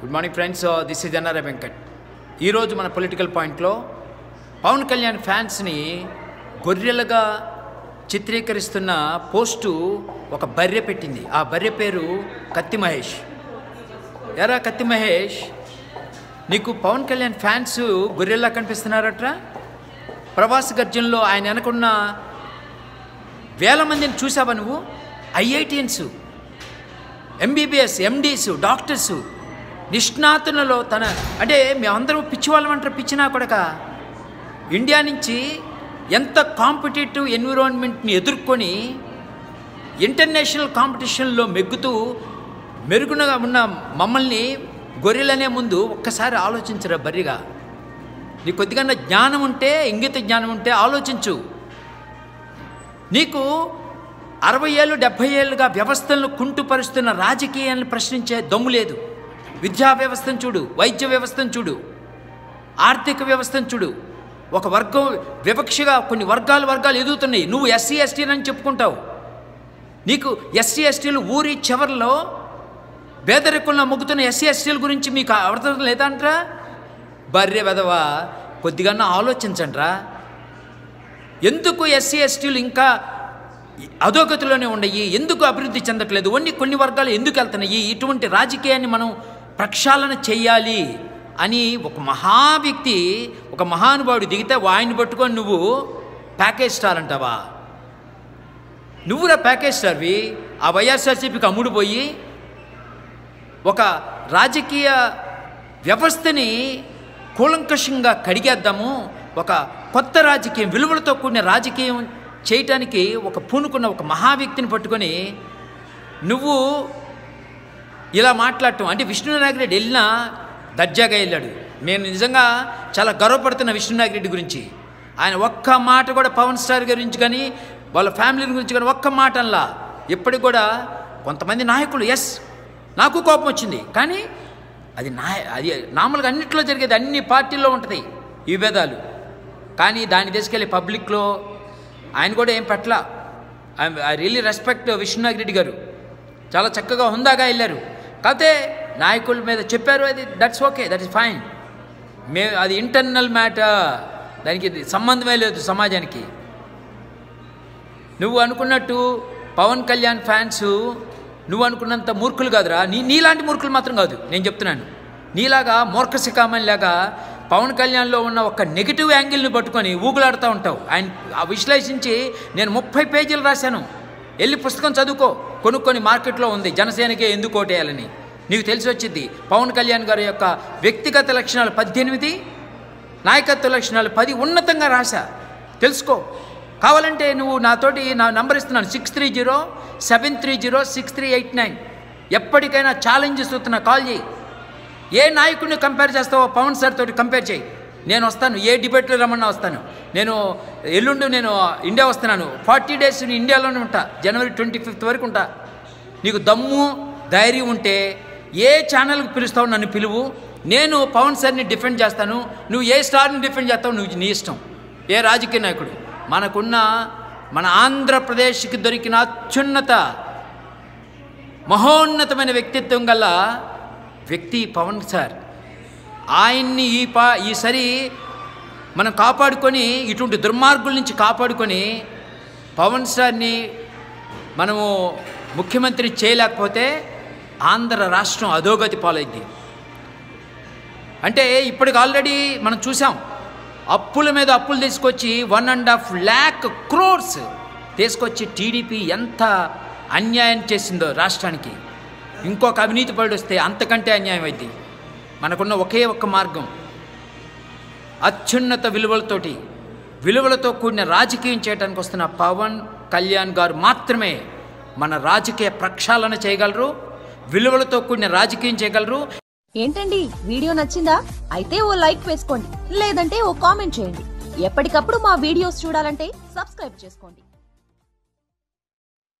Good morning friends this is NRI Venkat ఈరోజు మన political పాయింట్లో పవన్ కళ్యాణ్ ఫ్యాన్స్ని గొర్రెలుగా చిత్రీకరిస్తున్న పోస్టు ఒక బర్రె పెట్టింది. ఆ బర్రె పేరు కత్తి మహేష్. ఎరా కత్తి మహేష్ నీకు పవన్ కళ్యాణ్ ఫ్యాన్స్ గొర్రెల్లా కనిపిస్తున్నారట్రా? ప్రవాస గర్జనలో ఆయన వెనకున్న వేల మందిని చూసావా నువ్వు? ఐఐటియన్స్ ఎంబీబీఎస్ ఎండీస్ డాక్టర్స్ నిష్ణాతులలో తన అంటే మేమందరం పిచ్చివాళ్ళం అంటారు పిచ్చినా కొడక. ఇండియా నుంచి ఎంత కాంపిటేటివ్ ఎన్విరాన్మెంట్ని ఎదుర్కొని ఇంటర్నేషనల్ కాంపిటీషన్లో మెగ్గుతూ మెరుగునగా ఉన్న మమ్మల్ని గొర్రెలనే ముందు ఒక్కసారి ఆలోచించరా బర్రిగా. నీ కొద్దిగా జ్ఞానం ఉంటే ఇంగిత జ్ఞానం ఉంటే ఆలోచించు. నీకు అరవై ఏళ్ళు డెబ్భై ఏళ్ళుగా వ్యవస్థలను కుంటుపరుస్తున్న రాజకీయాలను ప్రశ్నించే దమ్ము లేదు. విద్యా వ్యవస్థను చూడు వైద్య వ్యవస్థను చూడు ఆర్థిక వ్యవస్థను చూడు. ఒక వర్గం వివక్షగా కొన్ని వర్గాలు వర్గాలు ఎదుగుతున్నాయి. నువ్వు ఎస్సీ ఎస్టీలని చెప్పుకుంటావు. నీకు ఎస్సీ ఎస్టీలు ఊరి చివరిలో పేదరికంలో మొగ్గుతున్న ఎస్సీ ఎస్టీల గురించి మీకు అర్థం లేదంట్రా బర్రె వెదవా కొద్దిగా ఆలోచించండిరా. ఎందుకు ఎస్సీ ఎస్టీలు ఇంకా అధోగతిలోనే ఉన్నాయి ఎందుకు అభివృద్ధి చెందట్లేదు? కొన్ని కొన్ని వర్గాలు ఎందుకు వెళ్తున్నాయి? ఇటువంటి రాజకీయాన్ని మనం ప్రక్షాళన చేయాలి అని ఒక మహా వ్యక్తి ఒక మహానుభావుడు దిగితే వాయిని పట్టుకొని నువ్వు ప్యాకేజ్ స్టార్ అంటావా? నువ్వురా ప్యాకేజ్ స్టార్వి? ఆ వైఎస్ఆర్సీపీకి అమ్ముడు పోయి ఒక రాజకీయ వ్యవస్థని కూలంకషంగా కడిగేద్దాము. ఒక కొత్త రాజకీయం విలువలతో కూడిన రాజకీయం చేయటానికి ఒక పూనుకున్న ఒక మహా వ్యక్తిని పట్టుకొని నువ్వు ఇలా మాట్లాడటం. అంటే విష్ణునాగిరెడ్డి వెళ్ళినా దర్జాగా వెళ్ళాడు. నేను నిజంగా చాలా గర్వపడుతున్న విష్ణునాగిరెడ్డి గురించి. ఆయన ఒక్క మాట కూడా పవన్ స్టార్ గురించి కానీ వాళ్ళ ఫ్యామిలీ గురించి కానీ ఒక్క మాట అనలా ఇప్పటికి కూడా కొంతమంది నాయకులు ఎస్ నాకు కోపం వచ్చింది. కానీ అది నా అది నార్మల్గా అన్నింటిలో జరిగేది అన్ని పార్టీల్లో ఉంటుంది ఈ భేదాలు కానీ దాన్ని తీసుకెళ్ళి పబ్లిక్లో ఆయన కూడా ఏం పట్ల ఐ రియల్లీ రెస్పెక్ట్ విష్ణునాగిరెడ్డి గారు. చాలా చక్కగా హుందాగా వెళ్ళారు. కాకపోతే నాయకుల మీద చెప్పారు అది that's okay that is fine may అది ఇంటర్నల్ మ్యాటర్ దానికి సంబంధమే లేదు సమాజానికి. నువ్వు అనుకున్నట్టు పవన్ కళ్యాణ్ ఫ్యాన్స్ నువ్వు అనుకున్నంత మూర్ఖులు కాదురా. నీ నీలాంటి మూర్ఖులు మాత్రం కాదు. నేను చెప్తున్నాను. నీలాగా మూర్ఖ శిఖామణి లాగా పవన్ కళ్యాణ్లో ఉన్న ఒక నెగిటివ్ యాంగిల్ని పట్టుకొని ఊగులాడుతూ ఉంటావు. ఆయన ఆ విశ్లేషించి నేను ముప్పై పేజీలు రాశాను. వెళ్ళి పుస్తకం చదువుకో. కొనుక్కొని మార్కెట్లో ఉంది. జనసేనకే ఎందుకు ఓటేయాలని. నీకు తెలిసి వచ్చింది పవన్ కళ్యాణ్ గారి యొక్క వ్యక్తిగత లక్షణాలు పద్దెనిమిది నాయకత్వ లక్షణాలు పది ఉన్నతంగా రాశా. తెలుసుకో. కావాలంటే నువ్వు నాతోటి నా నంబర్ ఇస్తున్నాను. Six three zero seven three zero six three eight nine. ఎప్పటికైనా ఛాలెంజెస్ వస్తున్నా కాల్ చేయి. ఏ నాయకుడిని కంపేర్ చేస్తావో పవన్ సార్ తోటి కంపేర్ చేయి. నేను వస్తాను ఏ డిబేట్లో రమ్మన్నా వస్తాను. నేను ఎల్లుండి నేను ఇండియా వస్తున్నాను. ఫార్టీ డేస్ నేను ఇండియాలోనే ఉంటా. జనవరి ట్వంటీ ఫిఫ్త్ వరకు ఉంటా. నీకు దమ్ము ధైర్యం ఉంటే ఏ ఛానల్కి పిలుస్తావు నన్ను పిలువు. నేను పవన్ సార్ని డిఫెండ్ చేస్తాను. నువ్వు ఏ స్టార్ని డిఫెండ్ చేస్తావు నువ్వు నీ ఇష్టం. ఏ రాజకీయ నాయకుడు? మనకున్న మన ఆంధ్రప్రదేశ్కి దొరికిన అత్యున్నత మహోన్నతమైన వ్యక్తిత్వం గల్లా వ్యక్తి పవన్ సార్ ఆయన్ని ఈ పా ఈసారి మనం కాపాడుకొని ఇటువంటి దుర్మార్గుల నుంచి కాపాడుకొని పవన్ సార్ని మనము ముఖ్యమంత్రి చేయలేకపోతే ఆంధ్ర రాష్ట్రం అధోగతి పాలైద్ది అంటే ఇప్పటికి ఆల్రెడీ మనం చూసాం అప్పుల మీద అప్పులు తీసుకొచ్చి one and half lakh crores తీసుకొచ్చి టీడీపీ ఎంత అన్యాయం చేసిందో రాష్ట్రానికి. ఇంకొక అవినీతి పడి వస్తే అంతకంటే అన్యాయం అయింది. మనకున్న ఒకే ఒక్క మార్గం. అత్యున్నత విలువలతోటి విలువలతో కూడిన రాజకీయం చేయడానికి వస్తున్న పవన్ కళ్యాణ్ గారు మాత్రమే మన రాజకీయ ప్రక్షాళన చేయగలరు విలువలతో కూడిన రాజకీయం చేయగలరు. ఏంటండి? వీడియో నచ్చిందా? అయితే ఓ లైక్ వేసుకోండి లేదంటే ఓ కామెంట్ చేయండి. ఎప్పటికప్పుడు మా వీడియోస్ చూడాలంటే సబ్స్క్రైబ్ చేసుకోండి.